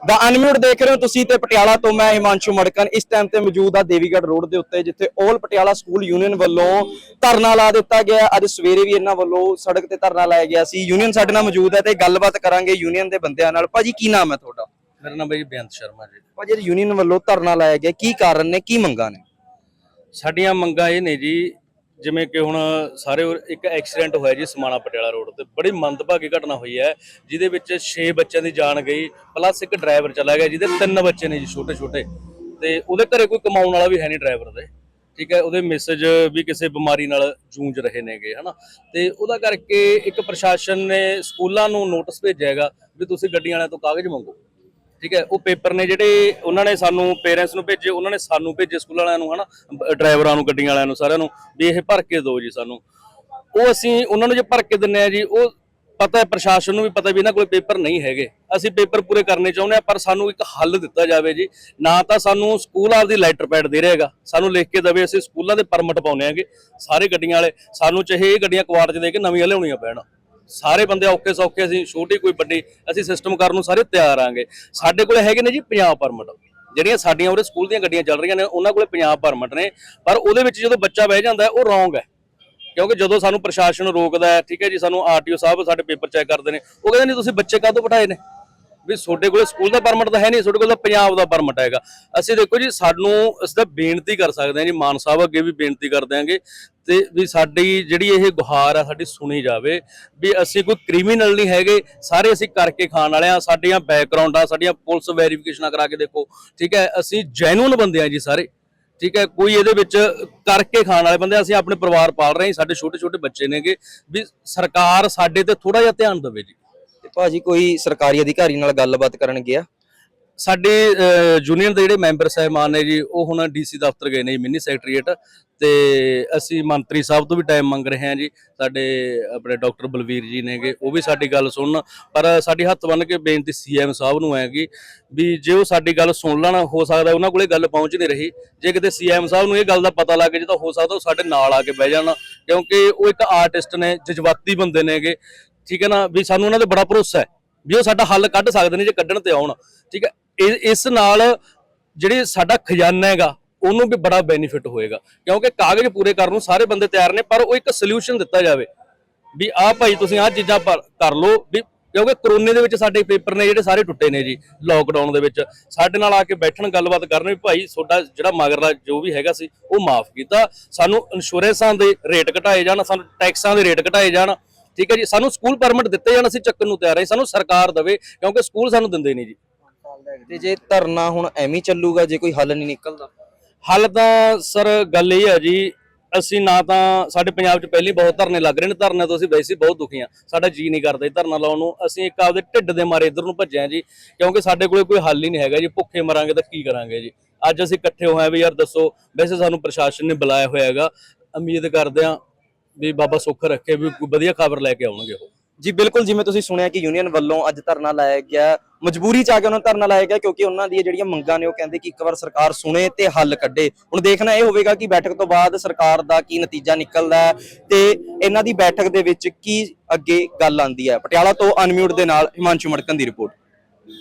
ਦਾ unmute ਦੇਖ ਰਹੇ ਹੋ ਤੁਸੀਂ ਤੇ ਪਟਿਆਲਾ ਤੋਂ ਮੈਂ ਹਿਮਾਂਸ਼ੂ ਮੜਕਨ ਇਸ ਟਾਈਮ ਤੇ ਮੌਜੂਦ ਆ ਦੇਵੀਗੜ੍ਹ ਰੋਡ ਦੇ ਉੱਤੇ ਜਿੱਥੇ 올 ਪਟਿਆਲਾ ਸਕੂਲ ਯੂਨੀਅਨ ਵੱਲੋਂ ਧਰਨਾ ਲਾ ਦਿੱਤਾ ਗਿਆ। ਅੱਜ ਸਵੇਰੇ ਵੀ ਇਹਨਾਂ ਵੱਲੋਂ ਸੜਕ ਤੇ ਧਰਨਾ ਲਾਇਆ ਗਿਆ ਸੀ। ਯੂਨੀਅਨ ਸਾਡੇ ਨਾਲ ਮੌਜੂਦ ਹੈ ਤੇ ਗੱਲਬਾਤ ਕਰਾਂਗੇ ਯੂਨੀਅਨ ਦੇ ਬੰਦਿਆਂ ਨਾਲ। ਭਾਜੀ ਕੀ ਨਾਮ ਹੈ ਤੁਹਾਡਾ? ਮੇਰਾ ਨਾਮ ਹੈ ਜੀ ਬੇਅੰਤ ਸ਼ਰਮਾ ਜੀ। ਭਾਜੀ ਯੂਨੀਅਨ ਵੱਲੋਂ ਧਰਨਾ ਲਾਇਆ ਗਿਆ ਕੀ ਕਾਰਨ ਨੇ ਕੀ ਮੰਗਾਂ ਨੇ? ਸਾਡੀਆਂ ਮੰਗਾਂ ਇਹ ਨੇ ਜੀ ਜਿਵੇਂ ਕਿ ਹੁਣ ਸਾਰੇ ਇੱਕ ਐਕਸੀਡੈਂਟ ਹੋਇਆ ਜੀ ਸਮਾਣਾ ਪਟਿਆਲਾ ਰੋਡ ਤੇ। ਬੜੀ ਮੰਦਭਾਗੀ ਘਟਨਾ ਹੋਈ ਹੈ, ਜਿਹਦੇ ਵਿੱਚ 6 ਬੱਚਿਆਂ ਦੀ ਜਾਨ ਗਈ ਪਲੱਸ ਇੱਕ ਡਰਾਈਵਰ ਚਲਾ ਗਿਆ, ਜਿਹਦੇ ਤਿੰਨ ਬੱਚੇ ਨੇ ਜੀ ਛੋਟੇ ਛੋਟੇ। ਤੇ ਉਹਦੇ ਘਰੇ ਕੋਈ ਕਮਾਉਣ ਵਾਲਾ ਵੀ ਹੈ ਨਹੀਂ ਡਰਾਈਵਰ ਦੇ। ਠੀਕ ਹੈ, ਉਹਦੇ ਮੈਸੇਜ ਵੀ ਕਿਸੇ ਬਿਮਾਰੀ ਨਾਲ ਜੂਝ ਰਹੇ ਨੇਗੇ, ਹਨਾ। ਤੇ ਉਹਦਾ ਕਰਕੇ ਇੱਕ ਪ੍ਰਸ਼ਾਸਨ ਨੇ ਸਕੂਲਾਂ ਨੂੰ ਨੋਟਿਸ ਭੇਜਿਆ ਹੈਗਾ ਵੀ ਤੁਸੀਂ ਗੱਡੀਆਂ ਵਾਲਿਆਂ ਤੋਂ ਕਾਗਜ਼ ਮੰਗੋ। ਠੀਕ ਹੈ, ਉਹ ਪੇਪਰ ਨੇ ਜਿਹੜੇ ਉਹਨਾਂ ਨੇ ਸਾਨੂੰ ਪੇਰੈਂਟਸ ਨੂੰ ਭੇਜੇ, ਉਹਨਾਂ ਨੇ ਸਾਨੂੰ ਭੇਜੇ ਸਕੂਲ ਵਾਲਿਆਂ ਨੂੰ, ਹਨਾ ਬ- ਡਰਾਈਵਰਾਂ ਨੂੰ, ਗੱਡੀਆਂ ਵਾਲਿਆਂ ਨੂੰ, ਸਾਰਿਆਂ ਨੂੰ, ਵੀ ਇਹ ਭਰ ਕੇ ਦਿਓ ਜੀ ਸਾਨੂੰ। ਉਹ ਅਸੀਂ, ਉਹਨਾਂ ਨੂੰ ਜੇ ਭਰ ਕੇ ਦਿੰਨੇ ਆ ਜੀ, ਉਹ ਪਤਾ ਹੈ, ਪ੍ਰਸ਼ਾਸਨ ਨੂੰ ਵੀ ਪਤਾ ਵੀ ਇਹਨਾਂ ਕੋਲ ਪੇਪਰ ਨਹੀਂ ਹੈਗੇ। ਅਸੀਂ ਪੇਪਰ ਪੂਰੇ ਕਰਨੇ ਚਾਹੁੰਦੇ ਆ ਪਰ ਸਾਨੂੰ ਇੱਕ ਹੱਲ ਦਿੱਤਾ ਜਾਵੇ ਜੀ। ਨਾ ਤਾਂ ਸਾਨੂੰ ਸਕੂਲ ਆਪਦੀ ਲੈਟਰ ਪੈਡ ਦੇ ਰਹੇਗਾ ਸਾਨੂੰ ਲਿਖ ਕੇ ਦਵੇ, ਅਸੀਂ ਸਕੂਲਾਂ ਦੇ ਪਰਮਿਟ ਪਾਉਨੇ ਆਂਗੇ ਸਾਰੇ ਗੱਡੀਆਂ ਵਾਲੇ। ਸਾਨੂੰ ਚਾਹੇ ਇਹ ਗੱਡੀਆਂ ਕੁਆੜ 'ਚ ਦੇ ਕੇ ਨਵੀਆਂ ਲਿਆਉਣੀਆਂ ਪੈਣ। ਸਾਰੇ ਬੰਦੇ ਔਖੇ ਸੌਖੇ ਅਸੀਂ, ਛੋਟੀ ਕੋਈ ਵੱਡੀ, ਅਸੀਂ ਸਿਸਟਮ ਕਰਨ ਨੂੰ ਸਾਰੇ ਤਿਆਰ ਆਂਗੇ। ਸਾਡੇ ਕੋਲ ਹੈਗੇ ਨੇ ਜੀ ਪੰਜਾਬ ਪਰਮਿਟ ਜਿਹੜੀਆਂ ਸਾਡੀਆਂ ਉਹਦੇ ਸਕੂਲ ਦੀਆਂ ਗੱਡੀਆਂ ਚੱਲ ਰਹੀਆਂ ਨੇ, ਉਹਨਾਂ ਕੋਲੇ ਪੰਜਾਬ ਪਰਮਿਟ ਨੇ। ਪਰ ਉਹਦੇ ਵਿੱਚ ਜਦੋਂ ਬੱਚਾ ਬਹਿ ਜਾਂਦਾ ਉਹ ਰੋਂਗ ਹੈ। ਕਿਉਂਕਿ ਜਦੋਂ ਸਾਨੂੰ ਪ੍ਰਸ਼ਾਸਨ ਰੋਕਦਾ ਹੈ, ਠੀਕ ਹੈ ਜੀ, ਸਾਨੂੰ ਆਰਟੀਓ ਸਾਹਿਬ ਸਾਡੇ ਪੇਪਰ ਚੈੱਕ ਕਰਦੇ ਨੇ, ਉਹ ਕਹਿੰਦੇ ਨਹੀਂ ਤੁਸੀਂ ਬੱਚੇ ਕਾਹਤੋਂ ਬਿਠਾਏ ਨੇ? ਵੀ ਤੁਹਾਡੇ ਕੋਲ ਸਕੂਲ ਦਾ ਪਰਮਿਟ ਤਾਂ ਹੈ ਨਹੀਂ, ਤੁਹਾਡੇ ਕੋਲ ਤਾਂ ਪੰਜਾਬ ਦਾ ਪਰਮਿਟ ਹੈਗਾ। ਅਸੀਂ ਦੇਖੋ ਜੀ, ਸਾਨੂੰ ਅਸੀਂ ਤਾਂ ਬੇਨਤੀ ਕਰ ਸਕਦੇ ਹਾਂ ਜੀ, ਮਾਨ ਸਾਹਿਬ ਅੱਗੇ ਵੀ ਬੇਨਤੀ ਕਰ ਦਿਆਂਗੇ ਤੇ ਵੀ ਸਾਡੀ ਜਿਹੜੀ ਇਹ ਗੁਹਾਰ ਆ, ਸਾਡੀ ਸੁਣੀ ਜਾਵੇ ਵੀ ਅਸੀਂ ਕੋਈ ਕ੍ਰਿਮੀਨਲ ਨਹੀਂ ਹੈਗੇ, ਸਾਰੇ ਅਸੀਂ ਕਰਕੇ ਖਾਣ ਵਾਲੇ ਆ, ਸਾਡੀਆਂ ਬੈਕਗ੍ਰਾਉਂਡਾਂ ਸਾਡੀਆਂ ਪੁਲਿਸ ਵੈਰੀਫਿਕੇਸ਼ਨਾਂ ਕਰਾ ਕੇ ਦੇਖੋ, ਠੀਕ ਹੈ, ਅਸੀਂ ਜੈਨੂਨ ਬੰਦੇ ਆ ਜੀ ਸਾਰੇ, ਠੀਕ ਹੈ, ਕੋਈ ਇਹਦੇ ਵਿੱਚ ਕਰਕੇ ਖਾਣ ਵਾਲੇ ਬੰਦੇ ਅਸੀਂ ਆਪਣੇ ਪਰਿਵਾਰ ਪਾਲ ਰਹੇ ਹਾਂ, ਸਾਡੇ ਛੋਟੇ ਛੋਟੇ ਬੱਚੇ ਨੇਗੇ, ਵੀ ਸਰਕਾਰ ਸਾਡੇ ਤੇ ਥੋੜਾ ਜਿਹਾ ਧਿਆਨ ਦੇਵੇ ਜੀ। ਤੇ ਭਾਜੀ ਕੋਈ ਸਰਕਾਰੀ ਅਧਿਕਾਰੀ ਨਾਲ ਗੱਲਬਾਤ ਕਰਨ ਗਿਆ? ਸਾਡੇ ਯੂਨੀਅਨ ਦੇ ਜਿਹੜੇ ਮੈਂਬਰ ਸਾਹਿਬਾਨ ਨੇ ਜੀ, ਉਹ ਹੁਣ ਡੀਸੀ ਦਫ਼ਤਰ ਗਏ ਨੇ ਜੀ ਮਿੰਨੀ ਸੈਕਟਰੀਏਟ ਤੇ ਅਸੀਂ ਮੰਤਰੀ ਸਾਹਿਬ ਤੋਂ ਵੀ ਟਾਈਮ ਮੰਗ ਰਹੇ ਹਾਂ ਜੀ। ਸਾਡੇ ਆਪਣੇ ਡਾਕਟਰ ਬਲਵੀਰ ਜੀ ਨੇਗੇ, ਉਹ ਵੀ ਸਾਡੀ ਗੱਲ ਸੁਣਨ। ਪਰ ਸਾਡੀ ਹੱਥ ਬੰਨ ਕੇ ਬੇਨਤੀ ਸੀਐਮ ਸਾਹਿਬ ਨੂੰ ਹੈਗੀ ਵੀ ਜੇ ਉਹ ਸਾਡੀ ਗੱਲ ਸੁਣ ਲੈਣ, ਹੋ ਸਕਦਾ ਉਹਨਾਂ ਕੋਲੇ ਗੱਲ ਪਹੁੰਚ ਨਹੀਂ ਰਹੀ। ਜੇ ਕਿਤੇ ਸੀਐਮ ਸਾਹਿਬ ਨੂੰ ਇਹ ਗੱਲ ਦਾ ਪਤਾ ਲੱਗ ਜੇ ਤਾਂ ਹੋ ਸਕਦਾ ਉਹ ਸਾਡੇ ਨਾਲ ਆ ਕੇ ਬਹਿ ਜਾਣ। ਕਿਉਂਕਿ ਉਹ ਇੱਕ ਆਰਟਿਸਟ ਨੇ, ਜਜ਼ਬਾਤੀ ਬੰਦੇ ਨੇਗੇ। ਠੀਕ ਹੈ ਨਾ, ਵੀ ਸਾਨੂੰ ਉਹਨਾਂ ਤੇ ਬੜਾ ਭਰੋਸਾ ਹੈ, ਵੀ ਉਹ ਸਾਡਾ ਹੱਲ ਕੱਢ ਸਕਦੇ ਨੇ ਜੇ ਕੱਢਣ ਤੇ ਆਉਣ, ਠੀਕ ਹੈ। ਇਸ ਨਾਲ ਜਿਹੜੇ ਸਾਡਾ ਖਜ਼ਾਨਾ ਹੈਗਾ, ਉਹਨੂੰ ਵੀ ਬੜਾ ਬੈਨੀਫਿਟ ਹੋਏਗਾ, ਕਿਉਂਕਿ ਕਾਗਜ਼ ਪੂਰੇ ਕਰਨ ਨੂੰ ਸਾਰੇ ਬੰਦੇ ਤਿਆਰ ਨੇ, ਪਰ ਉਹ ਇੱਕ ਸੋਲੂਸ਼ਨ ਦਿੱਤਾ ਜਾਵੇ, ਵੀ ਆਹ ਭਾਈ ਤੁਸੀਂ ਆਹ ਚੀਜ਼ਾਂ ਪਰ- ਕਰ ਲਓ, ਵੀ ਕਿਉਂਕਿ ਕਰੋਨੇ ਦੇ ਵਿੱਚ ਸਾਡੇ ਪੇਪਰ ਨੇ ਜਿਹੜੇ ਸਾਰੇ ਟੁੱਟੇ ਨੇ ਜੀ ਲੋਕਡਾਊਨ ਦੇ ਵਿੱਚ। ਸਾਡੇ ਨਾਲ ਆ ਕੇ ਬੈਠਣ ਗੱਲਬਾਤ ਕਰਨ ਵੀ ਭਾਈ ਤੁਹਾਡਾ ਜਿਹੜਾ ਮਗਰਲਾ ਜੋ ਵੀ ਹੈਗਾ ਸੀ, ਉਹ ਮਾਫ ਕੀਤਾ। ਸਾਨੂੰ ਇੰਸ਼ੋਰੈਂਸਾਂ ਦੇ ਰੇਟ ਘਟਾਏ ਜਾਣ, ਸਾਨੂੰ ਟੈਕਸਾਂ ਦੇ ਰੇਟ ਘਟਾਏ ਜਾਣ ਠੀਕ ਹੈ ਜੀ? ਸਾਨੂੰ ਸਕੂਲ ਪਰਮਿਟ ਦਿੱਤੇ ਜਾਣ ਅਸੀਂ ਚੱਕਣ ਨੂੰ ਤਿਆਰ ਹਾਂ ਸਾਨੂੰ ਸਰਕਾਰ ਦੇਵੇ ਕਿਉਂਕਿ ਸਕੂਲ ਸਾਨੂੰ ਦਿੰਦੇ ਨਹੀਂ ਜੀ। ਤੇ ਜੇ ਧਰਨਾ ਹੁਣ ਐਵੇਂ ਚੱਲੂਗਾ ਜੇ ਕੋਈ ਹੱਲ ਨਹੀਂ ਨਿਕਲਦਾ? ਹੱਲ ਤਾਂ ਸਰ ਗੱਲ ਇਹ ਹੈ ਜੀ ਅਸੀਂ ਨਾ ਤਾਂ ਸਾਡੇ ਪੰਜਾਬ 'ਚ ਪਹਿਲੀ ਬਹੁਤ ਧਰਨੇ ਲੱਗ ਰਹੇ ਨੇ ਧਰਨੇ ਤੋਂ ਅਸੀਂ ਵੈਸੇ ਬਹੁਤ ਦੁਖੀ ਆ ਸਾਡਾ ਜੀ ਨਹੀਂ ਕਰਦਾ ਧਰਨਾ ਲਾਉਣ ਨੂੰ। ਅਸੀਂ ਇੱਕ ਆਪਦੇ ਢਿੱਡ ਦੇ ਮਾਰੇ ਇਧਰ ਨੂੰ ਭੱਜੇ ਆ ਜੀ ਕਿਉਂਕਿ ਸਾਡੇ ਕੋਲੇ ਕੋਈ ਹੱਲ ਹੀ ਨਹੀਂ ਹੈਗਾ ਜੀ ਭੁੱਖੇ ਮਰਾਂਗੇ ਤਾਂ ਕੀ ਕਰਾਂਗੇ ਜੀ? ਅੱਜ ਅਸੀਂ ਇਕੱਠੇ ਹੋਏ ਆ ਵੀ ਯਾਰ ਦੱਸੋ ਵੈਸੇ ਸਾਨੂੰ ਪ੍ਰਸ਼ਾਸਨ ਨੇ ਬੁਲਾਇਆ ਹੋਇਆ ਹੈਗਾ ਉਮੀਦ ਕਰਦੇ ਆ ਵੀ ਬਾਬਾ ਸੁੱਖ ਰੱਖੇ, ਵੀ ਵਧੀਆ ਖਬਰ ਲੈ ਕੇ ਆਉਣਗੇ ਉਹ। ਜੀ, ਬਿਲਕੁਲ ਜਿਵੇਂ ਤੁਸੀਂ ਸੁਣਿਆ ਕਿ ਯੂਨੀਅਨ ਵੱਲੋਂ ਅੱਜ ਧਰਨਾ ਲਾਇਆ ਗਿਆ, ਮਜਬੂਰੀ ਚ ਆ ਕੇ ਉਹਨਾਂ ਧਰਨਾ ਲਾਇਆ ਗਿਆ ਕਿਉਂਕਿ ਉਹਨਾਂ ਦੀਆਂ ਜਿਹੜੀਆਂ ਮੰਗਾਂ ਨੇ ਉਹ ਕਹਿੰਦੇ ਕਿ ਇੱਕ ਵਾਰ ਸਰਕਾਰ ਸੁਣੇ ਤੇ ਹੱਲ ਕੱਢੇ। ਹੁਣ ਦੇਖਣਾ ਇਹ ਹੋਵੇਗਾ ਕਿ ਬੈਠਕ ਤੋਂ ਬਾਅਦ ਸਰਕਾਰ ਦਾ ਕੀ ਨਤੀਜਾ ਨਿਕਲਦਾ ਹੈ ਤੇ ਇਹਨਾਂ ਦੀ ਬੈਠਕ ਦੇ ਵਿੱਚ ਕੀ ਅੱਗੇ ਗੱਲ ਆਂਦੀ ਹੈ। ਪਟਿਆਲਾ ਤੋਂ ਅਨਮਿਊਟ ਦੇ ਨਾਲ ਹਿਮਾਂਸ਼ੂ ਮੜਕਨ ਦੀ ਰਿਪੋਰਟ।